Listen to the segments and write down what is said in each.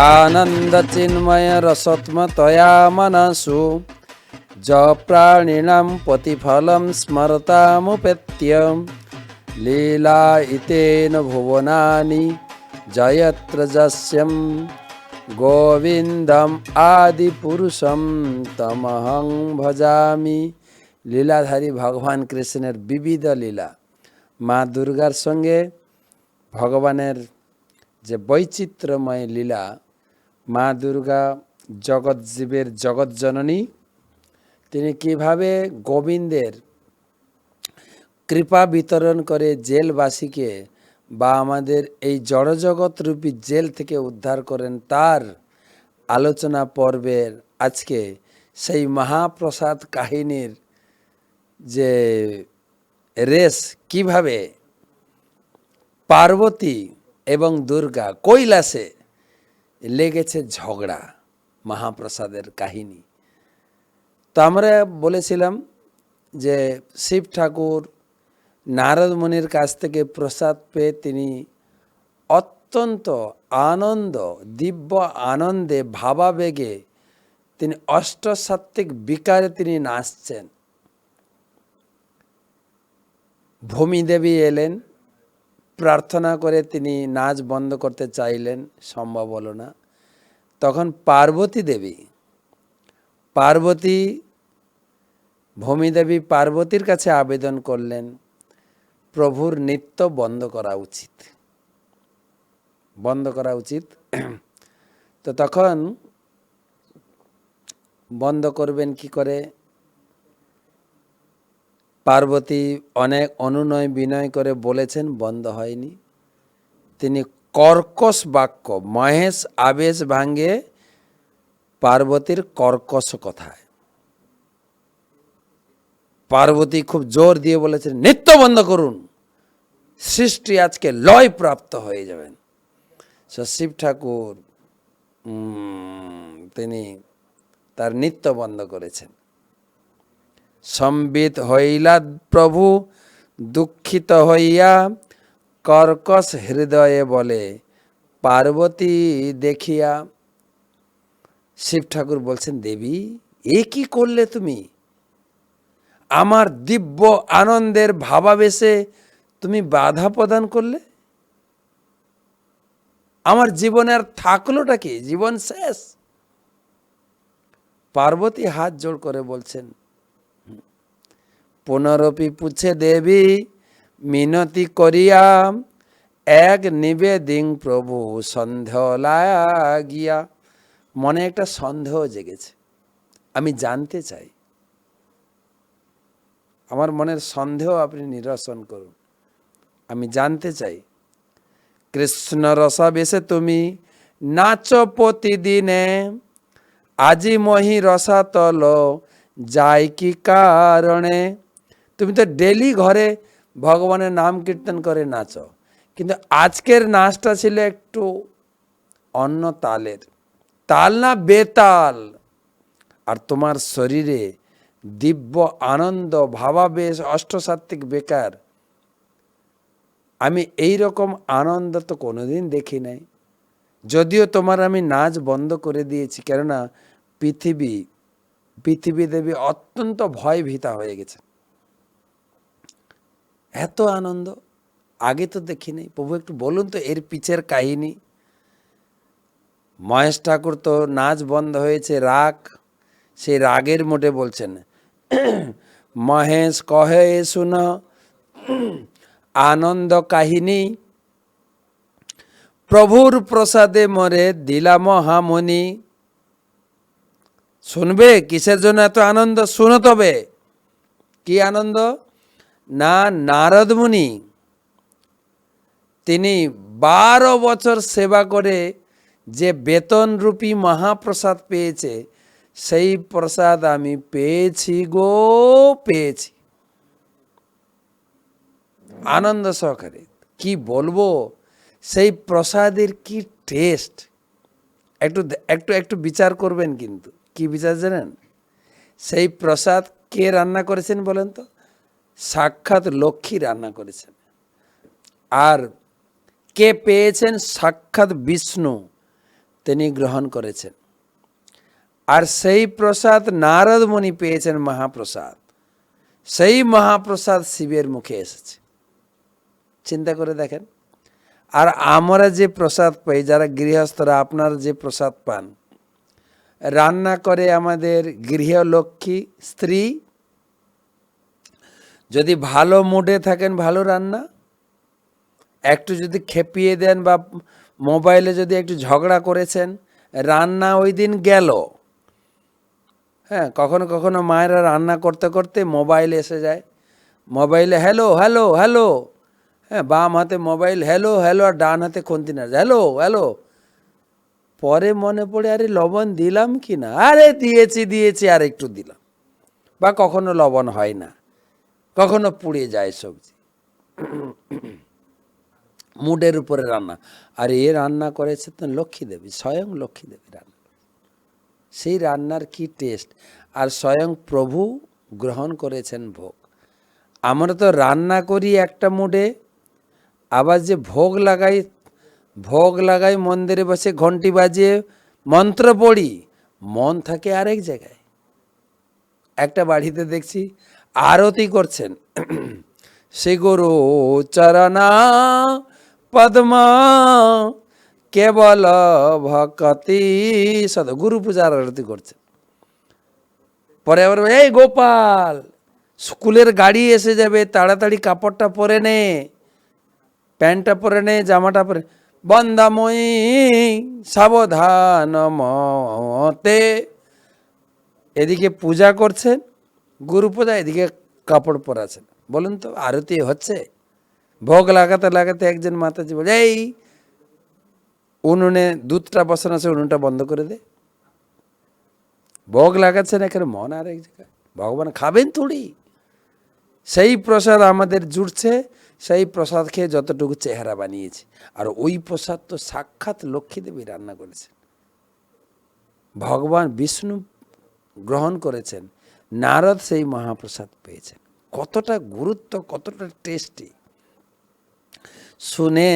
आनन्दचिन्मय रसत्मतया मनसु ज प्राणिनां प्रतिफलं स्मरतामुपेत्य लीला इतेन भुवनानि जयत्र जस्यं গোবিন্দম আদি পুরুষম তমহং ভজামি লীলাধারী ভগবান কৃষ্ণের বিবিধ লীলা মা দুর্গার সঙ্গে ভগবানের যে বৈচিত্র্যময় লীলা মা দুর্গা জগৎজীবের জগৎজননী তিনি কীভাবে গোবিন্দের কৃপা বিতরণ করে জেলবাসীকে বা আমাদের এই জড়জগৎ রূপী জেল থেকে উদ্ধার করেন তার আলোচনা পর্বের আজকে সেই মহাপ্রসাদ কাহিনীর যে রেস, কীভাবে পার্বতী এবং দুর্গা কৈলাসে লেগেছে ঝগড়া, মহাপ্রসাদের কাহিনী। তো আমরা বলেছিলাম যে শিব ঠাকুর নারদ মুনির কাছ থেকে প্রসাদ পেয়ে তিনি অত্যন্ত আনন্দ, দিব্য আনন্দে, ভাবাবেগে তিনি অষ্টসাত্ত্বিক বিকারে তিনি নাচছেন। ভূমিদেবী এলেন। প্রার্থনা করে তিনি নাচ বন্ধ করতে চাইলেন, সম্ভব হলো না। তখন পার্বতী দেবী, পার্বতী ভূমিদেবী পার্বতীর কাছে আবেদন করলেন, প্রভুর নৃত্য বন্ধ করা উচিত। বন্ধ করা উচিত। তো তখন বন্ধ করবেন কি করে? পার্বতী অনেক অনুনয় বিনয় করে বলেছেন, বন্ধ হয়নি। তিনি কর্কশ বাক্য, মহেশ আবেশ ভাঙ্গে পার্বতীর কর্কশ কথায়। পার্বতী খুব জোর দিয়ে বলেছেন, নৃত্য বন্ধ করুন। সৃষ্টি আজকে লয় প্রাপ্ত হয়ে যাবেন। শিব ঠাকুর তিনি তার নৃত্য বন্ধ করেছেন। সম্বিত হইলা প্রভু, দুঃখিত হইয়া কর্কশ হৃদয়ে বলে, পার্বতী, দেখিয়া শিব ঠাকুর বলছেন, দেবী, এ কি করলে তুমি? আমার দিব্য আনন্দের ভাবাবেশে তুমি বাধা প্রদান করলে? আমার জীবনের থাকলোটা কি? জীবন শেষ? পার্বতী হাত জোড় করে বলছেন পুনরপি পুছে দেবী, মিনতি করিয়া এক নিবেদিং প্রভু সন্দেহ গিয়া মনে একটা সন্দেহ জেগেছে। আমি জানতে চাই। আমার মনের সন্দেহ আপনি নিরসন করুন। আমি জানতে চাই, কৃষ্ণ রসাবেশে তুমি নাচ প্রতিদিনে, আজি মহি রসাতল যাই কি কারণে? তুমি তো ডেলি ঘরে ভগবানের নাম কীর্তন করে নাচো। কিন্তু আজকের নাচটা ছিল একটু অন্য তালের। তাল না বেতাল। আর তোমার শরীরে দিব্য আনন্দ, ভাবাবেশ, অষ্টসাত্ত্বিক বেকার। আমি এই রকম আনন্দ তো কোনোদিন দেখি নাই। যদিও তোমার আমি নাচ বন্ধ করে দিয়েছি, কেননা পৃথিবী পৃথিবী দেবী অত্যন্ত ভয় ভীতা হয়ে গেছে। এত আনন্দ। আগে তো দেখিনি। প্রভু, একটু বলুন তো এর পিছের কাহিনী। মহেশ ঠাকুর তো নাচ বন্ধ হয়েছে, রাগ। সেই রাগের মোটে বলছেন, মহেশ কহে, শুন, আনন্দ কাহিনী। প্রভুর প্রসাদে মরে দিলাম হামনি শুনবে? কিসের জন্য এত আনন্দ? শুনো তবে। কি আনন্দ? না নারদ মুনি, তিনি বারো বছর সেবা করে যে বেতনরূপী মহাপ্রসাদ পেয়েছে, সেই প্রসাদ আমি পেয়েছি গো, পেয়েছি। আনন্দ সহকারে, কি বলব? সেই প্রসাদের কি টেস্ট একটু একটু একটু বিচার করবেন কিন্তু, কি বিচার জানেন? সেই প্রসাদ কে রান্না করেছেন বলেন তো? সাক্ষাৎ লক্ষ্মী রান্না করেছেন। আর কে পেয়েছেন সাক্ষাৎ বিষ্ণু, তিনি গ্রহণ করেছেন। আর সেই প্রসাদ নারদ মুনি পেয়েছেন মহাপ্রসাদ। সেই মহাপ্রসাদ শিবের মুখে এসেছে। চিন্তা করে দেখেন। আর আমরা যে প্রসাদ পাই, যারা গৃহস্থরা আপনারা যে প্রসাদ পান, রান্না করে আমাদের গৃহলক্ষ্মী স্ত্রী যদি ভালো মুডে থাকেন, ভালো রান্না। একটু যদি খেপিয়ে দেন বা মোবাইলে যদি একটু ঝগড়া করেছেন, রান্না ওই দিন গেল। হ্যাঁ কখনো কখনো মায়েরা রান্না করতে করতে মোবাইল এসে যায়। মোবাইলে হ্যালো হ্যালো হ্যালো হ্যাঁ বাম হাতে মোবাইল হ্যালো হ্যালো আর ডান হাতে খুন্তি না হ্যালো হ্যালো পরে মনে পড়ে, আরে, লবণ দিলাম কি না? আরে, দিয়েছি দিয়েছি আর একটু দিলাম। বা কখনো লবণ হয় না। কখনো পুড়ে যায় সবজি। মুডের উপরে রান্না। আর এ রান্না করেছে তো লক্ষ্মী দেবী, স্বয়ং লক্ষ্মী দেবী রান্না। সেই রান্নার কি টেস্ট? আর স্বয়ং প্রভু গ্রহণ করেছেন ভোগ। আমরা তো রান্না করি একটা মুডে, আবার যে ভোগ লাগাই ভোগ লাগাই মন্দিরে বসে ঘন্টি বাজিয়ে মন্ত্র পড়ি, মন থাকে আরেক জায়গায়। একটা বাড়িতে দেখছি আরতি করছেন। শ্রী গুরু চরণা পদ্মা, কেবল ভকতি সদ গুরু পূজার আরতি করছেন। পরে আবার এই গোপাল, স্কুলের গাড়ি এসে যাবে, তাড়াতাড়ি কাপড়টা পরে নে, প্যান্টটা পরে নে, জামাটা পরে বন্দাময়ী সাবধান মতে। এদিকে পূজা করছেন। গুরু পূজা এদিকে কাপড় পরাছেন। বলুন তো, আরতি হচ্ছে? ভোগ লাগাতে লাগাতে একজন মাতাজি বলে, এই, উনুনে দুধটা বসানো আছে, উনুনটা বন্ধ করে দে। ভোগ লাগাচ্ছেন এখানে মন আর এক জায়গায়। ভগবান খাবেন থোড়ি। সেই প্রসাদ আমাদের জুড়ছে, সেই প্রসাদ খেয়ে যতটুকু চেহারা বানিয়েছে। আর ওই প্রসাদ তো সাক্ষাৎ লক্ষ্মী দেবী রান্না করেছেন। ভগবান বিষ্ণু গ্রহণ করেছেন। নারদ সেই মহাপ্রসাদ পেয়েছেন কতটা গুরুত্ব, কতটা টেস্টি শুনে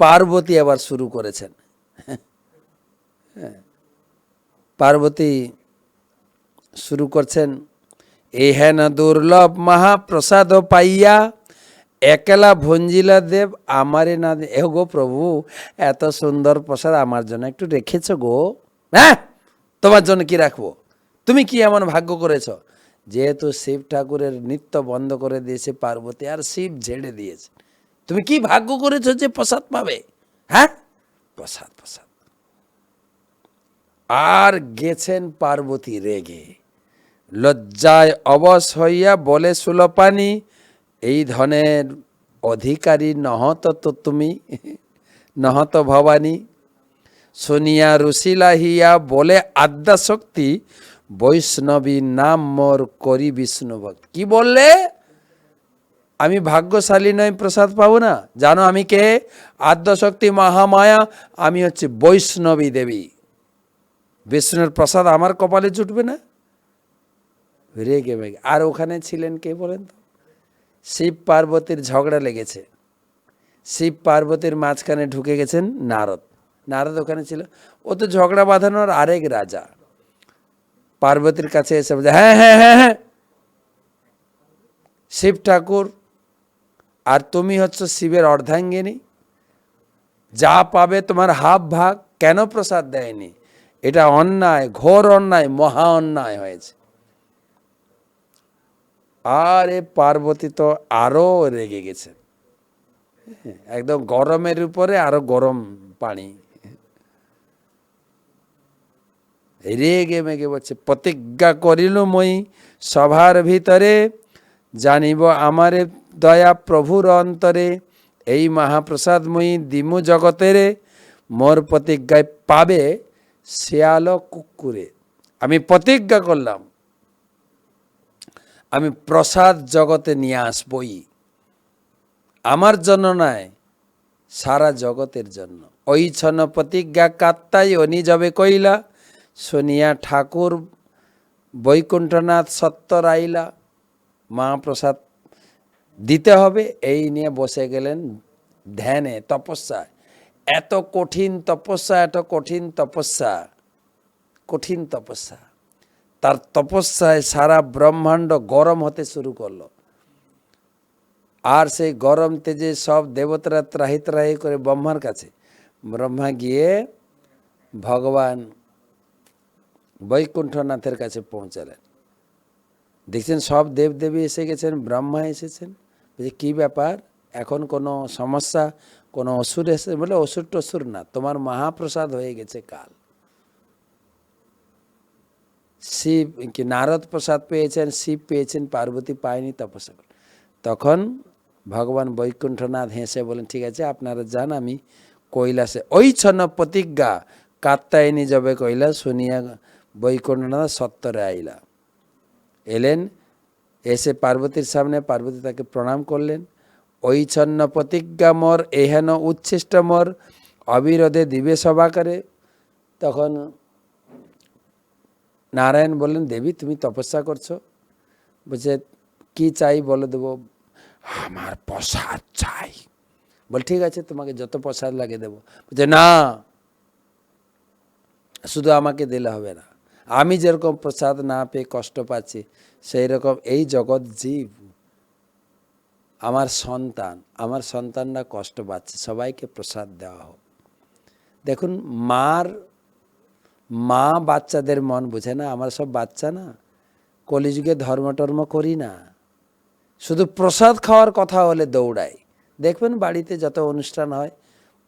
পার্বতী আবার শুরু করেছেন। হ্যাঁ। পার্বতী শুরু করছেন এই হেন দুর্লভ মহাপ্রসাদ পাইয়া একলা ভঞ্জিলা দেব আমারে না এ গো প্রভু, এত সুন্দর প্রসাদ আমার জন্য একটু রেখেছ গো। হ্যাঁ? তোমার জন্য কি রাখব? তুমি কি এমন ভাগ্য করেছ? যেহেতু শিব ঠাকুরের নিত্য বন্ধ করে দিয়েছে পার্বতী, আর শিব ঝেড়ে দিয়েছে। তুমি কি ভাগ্য করেছ যে প্রসাদ পাবে? হ্যাঁ? প্রসাদ প্রসাদ। আর গেছেন পার্বতী রেগে। লজ্জায় অবশ হইয়া বলে, সুলপানি, এই ধনের অধিকারী নহত তো তুমি, নহত ভবানী। শুনিয়া রুশিলা হিয়া বলে আদ্যা শক্তি বৈষ্ণবী নাম মোর করি বিষ্ণু ভক্ত। কি বললে? আমি ভাগ্যশালী নয় প্রসাদ পাবো না। জানো আমি কে? আদ্যশক্তি মহামায়া, আমি হচ্ছে বৈষ্ণবী দেবী। বিষ্ণুর প্রসাদ আমার কপালে জুটবে না? রেগে মেগে। আর ওখানে ছিলেন কে বলেন তো? শিব পার্বতীর ঝগড়া লেগেছে। শিব পার্বতীর মাঝখানে ঢুকে গেছেন নারদ। নারদ ওখানে ছিল। ও তো ঝগড়া বাঁধানোর আরেক রাজা। পার্বতীর কাছে এসে বলছে হ্যাঁ হ্যাঁ হ্যাঁ হ্যাঁ। শিব ঠাকুর আর তুমি হচ্ছে শিবের অর্ধাঙ্গিনী। যা পাবে তোমার হাফ ভাগ কেন প্রসাদ দেয়নি? এটা অন্যায় ঘোর অন্যায় মহা অন্যায় হয়েছে। আর এ পার্বতী তো আরও রেগে গেছে। হ্যাঁ, একদম গরমের উপরে আরও গরম পানি রেগে মেগে বলছে, প্রতিজ্ঞা করিল মই সভার ভিতরে, জানিব আমারে দয়া প্রভুর অন্তরে, এই মহাপ্রসাদ মই দিমু জগতেরে, মোর প্রতিজ্ঞায় পাবে শেয়াল কুকুরে। আমি প্রতিজ্ঞা করলাম, আমি প্রসাদ জগতে নিয়ে আসবই। আমার জন্য নয় সারা জগতের জন্য। ওই ছন প্রতিজ্ঞা কাত্তাই অনি যাবে কইলা শুনিয়া ঠাকুর, বৈকুণ্ঠনাথ সত্তর আইলা মহাপ্রসাদ দিতে হবে। এই নিয়ে বসে গেলেন ধ্যানে তপস্যায় এত কঠিন তপস্যা, এত কঠিন তপস্যা কঠিন তপস্যা। তার তপস্যায় সারা ব্রহ্মাণ্ড গরম হতে শুরু করল। আর সেই গরম তেজে সব দেবতারা ত্রাহি ত্রাহি করে ব্রহ্মার কাছে। ব্রহ্মা গিয়ে ভগবান বৈকুণ্ঠনাথের কাছে পৌঁছালেন। দেখছেন সব দেবদেবী এসে গেছেন, ব্রহ্মা এসেছেন। বলছে, কী ব্যাপার? এখন কোনো সমস্যা? কোনো অসুর এসে বলে, অসুর টসুর না, তোমার মহাপ্রসাদ হয়ে গেছে কাল। শিব, কি নারদ প্রসাদ পেয়েছেন, শিব পেয়েছেন, পার্বতী পায়নি, তপস্যা। তখন ভগবান বৈকুণ্ঠনাথ হেসে বলেন, ঠিক আছে, আপনারা যান, আমি কৈলাসে ওই ছন্ন প্রতিজ্ঞা, কাত্তায়নি যাবে কৈলাস, শুনিয়া বৈকুণ্ঠনাথ সত্তরে আইলা। এলেন, এসে পার্বতীর সামনে পার্বতী তাকে প্রণাম করলেন। ওই ছন্ন প্রতিজ্ঞা মর, এহেন উচ্ছিষ্ট মর, অবিরোধে দিবে সভা করে তখন নারায়ণ বললেন, দেবী, তুমি তপস্যা করছ। বলছে, কি চাই বলে দেবো? আমার প্রসাদ চাই। বল, ঠিক আছে, তোমাকে যত প্রসাদ লাগে দেবো। বলছে, না, শুধু আমাকে দিলে হবে না। আমি যেরকম প্রসাদ না পেয়ে কষ্ট পাচ্ছি সেই রকম এই জগৎ জীব। আমার সন্তান, আমার সন্তানরা কষ্ট পাচ্ছে, সবাইকে প্রসাদ দেওয়া হোক। দেখুন, মার, মা বাচ্চাদের মন বুঝে না, আমার সব বাচ্চা না। কলিযুগে ধর্ম টর্ম করি না। শুধু প্রসাদ খাওয়ার কথা হলে দৌড়াই। দেখবেন বাড়িতে যত অনুষ্ঠান হয়,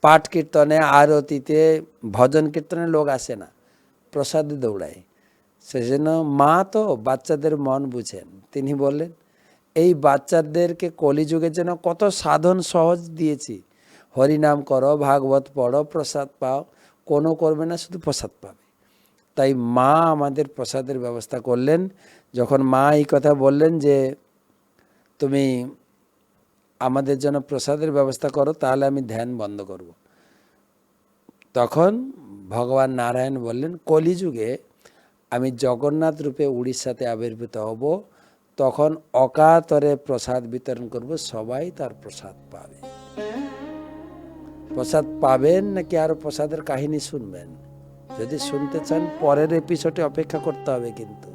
পাঠ কীর্তনে, আরতিতে, ভজন কীর্তনে লোক আসে না। প্রসাদে দৌড়ায় সেজন্য মা তো বাচ্চাদের মন বুঝেন। তিনি বললেন, এই বাচ্চাদেরকে কলিযুগের জন্য কত সাধন সহজ দিয়েছি। হরিনাম করো, ভাগবত পড়ো, প্রসাদ পাও, কোনো করবে না, শুধু প্রসাদ পাবে। তাই মা আমাদের প্রসাদের ব্যবস্থা করলেন। যখন মা এই কথা বললেন যে, তুমি আমাদের জন্য প্রসাদের ব্যবস্থা করো, তাহলে আমি ধ্যান বন্ধ করব। তখন ভগবান নারায়ণ বললেন, কলিযুগে আমি জগন্নাথ রূপে উড়িষ্যাতে আবির্ভূত হব, তখন অকাতরে প্রসাদ বিতরণ করব, সবাই তার প্রসাদ পাবে। প্রসাদ পাবেন নাকি আরও প্রসাদের কাহিনী শুনবেন? যদি শুনতে চান, পরের এপিসোডে অপেক্ষা করতে হবে কিন্তু।